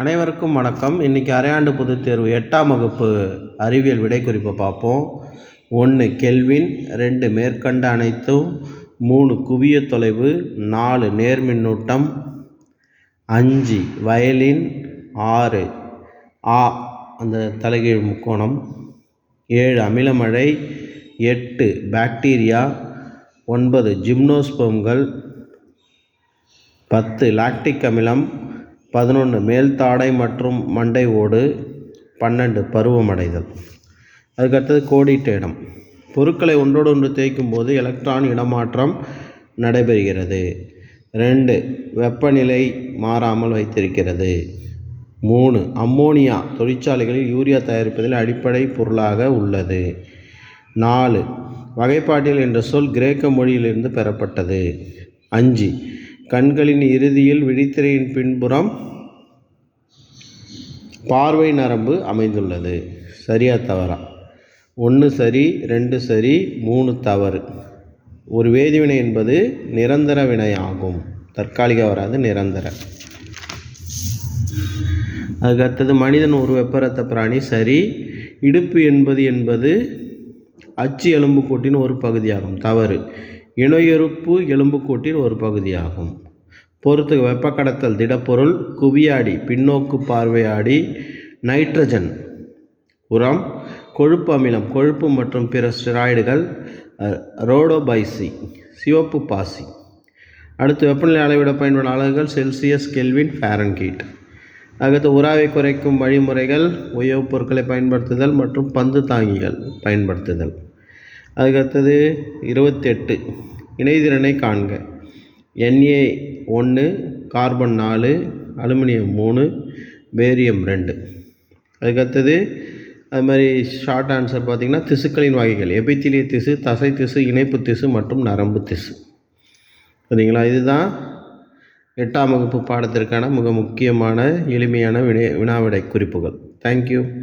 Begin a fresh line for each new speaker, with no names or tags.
அனைவருக்கும் வணக்கம். இன்றைக்கி அரையாண்டு பொதுத் தேர்வு எட்டாம் வகுப்பு அறிவியல் விடைக்குறிப்பை பார்ப்போம். ஒன்று கெல்வின் ரெண்டு மேற்கண்ட அனைத்தும் மூணு குவிய தொலைவு நாலு நேர்மின்னூட்டம் அஞ்சு வயலின் ஆறு ஆ அந்த தலைகீழ் முக்கோணம் ஏழு அமிலமழை எட்டு பாக்டீரியா ஒன்பது ஜிம்னோஸ்போம்கள் பத்து லாக்டிக் அமிலம் பதினொன்று மேல்தாடை மற்றும் மண்டை ஓடு பன்னெண்டு பருவமடைதல். அதுக்கடுத்தது கோடிட்ட இடம் பொருட்களை ஒன்றோடு ஒன்று தேய்க்கும் போது எலக்ட்ரான் இடமாற்றம் நடைபெறுகிறது. ரெண்டு வெப்பநிலை மாறாமல் வைத்திருக்கிறது. மூணு அம்மோனியா தொழிற்சாலைகளில் யூரியா தயாரிப்பதில் அடிப்படை பொருளாக உள்ளது. நாலு வகைப்பாட்டியல் என்ற சொல் கிரேக்க மொழியிலிருந்து பெறப்பட்டது. அஞ்சு கண்களின் இறுதியில் விழித்திரையின் பின்புறம் பார்வை நரம்பு அமைந்துள்ளது. சரியா தவறா? ஒன்று சரி ரெண்டு சரி மூணு தவறு. ஒரு வேதிவினை என்பது நிரந்தர வினையாகும். தற்காலிக வராது நிரந்தர. அதுக்கு அடுத்தது மனிதன் ஒரு வெப்பரத்த பிராணி. சரி இடுப்பு என்பது என்பது அச்சு எலும்புக்கூட்டின் ஒரு பகுதியாகும். தவறு. இணையறுப்பு எலும்புக்கூட்டின் ஒரு பகுதியாகும். பொறுத்து வெப்ப கடத்தல் திடப்பொருள் குவியாடி பின்னோக்கு பார்வையாடி நைட்ரஜன் உரம் கொழுப்பு அமிலம் கொழுப்பு மற்றும் பிற ஸ்டெராய்டுகள் ரோடோபைசி சிவப்பு பாசி. அடுத்து வெப்பநிலை அளவிட பயன்படும் அலகுகள் செல்சியஸ் கெல்வின் ஃபேரன்கீட். அடுத்து உராவை குறைக்கும் வழிமுறைகள் உயவுப் பொருட்களை பயன்படுத்துதல் மற்றும் பந்து தாங்கிகள் பயன்படுத்துதல். அதுக்கடுத்தது இருபத்தெட்டு இணைதிறனை காண்க. என்ஏ ஒன்று கார்பன் நாலு அலுமினியம் மூணு பேரியம் ரெண்டு. அதுக்கடுத்தது அது மாதிரி ஷார்ட் ஆன்சர் பார்த்திங்கன்னா திசுக்களின் வகைகள். எபித்திலிய திசு தசை திசு இணைப்பு திசு மற்றும் நரம்பு திசு. சரிங்களா? இதுதான் எட்டாம் வகுப்பு பாடத்திற்கான மிக முக்கியமான எளிமையான வினை வினாவிடை குறிப்புகள். தேங்க்யூ